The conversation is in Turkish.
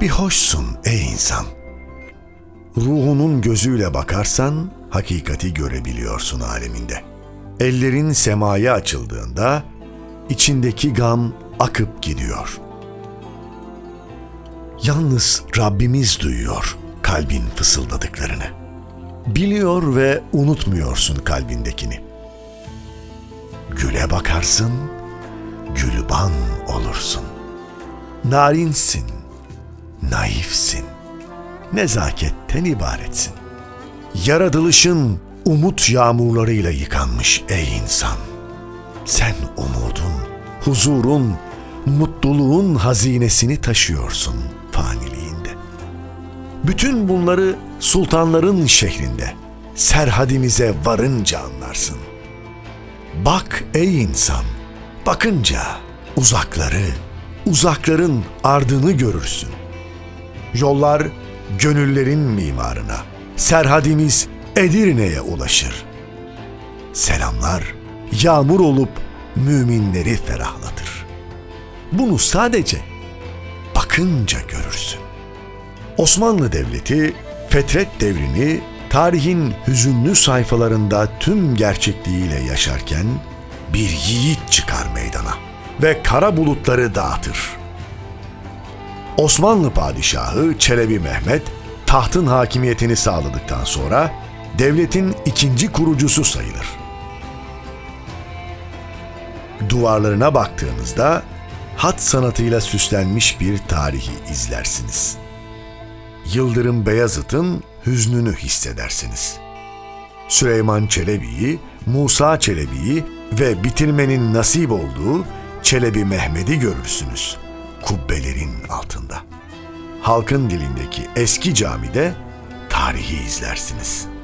Bir hoşsun ey insan. Ruhunun gözüyle bakarsan hakikati görebiliyorsun aleminde. Ellerin semaya açıldığında içindeki gam akıp gidiyor. Yalnız Rabbimiz duyuyor kalbin fısıldadıklarını. Biliyor ve unutmuyorsun kalbindekini. Güle bakarsın, gülban olursun. Narinsin, naifsin, nezaketten ibaretsin. Yaratılışın umut yağmurlarıyla yıkanmış ey insan. Sen umudun, huzurun, mutluluğun hazinesini taşıyorsun faniliğinde. Bütün bunları sultanların şehrinde, serhadimize varınca anlarsın. Bak ey insan, bakınca uzakları, uzakların ardını görürsün. Yollar gönüllerin mimarına, serhadimiz Edirne'ye ulaşır. Selamlar yağmur olup müminleri ferahlatır. Bunu sadece bakınca görürsün. Osmanlı Devleti Fetret devrini tarihin hüzünlü sayfalarında tüm gerçekliğiyle yaşarken bir yiğit çıkar meydana ve kara bulutları dağıtır. Osmanlı padişahı Çelebi Mehmet tahtın hakimiyetini sağladıktan sonra devletin ikinci kurucusu sayılır. Duvarlarına baktığınızda hat sanatıyla süslenmiş bir tarihi izlersiniz. Yıldırım Beyazıt'ın hüznünü hissedersiniz. Süleyman Çelebi'yi, Musa Çelebi'yi ve bitirmenin nasip olduğu Çelebi Mehmet'i görürsünüz kubbelerin altında. Halkın dilindeki eski camide tarihi izlersiniz.''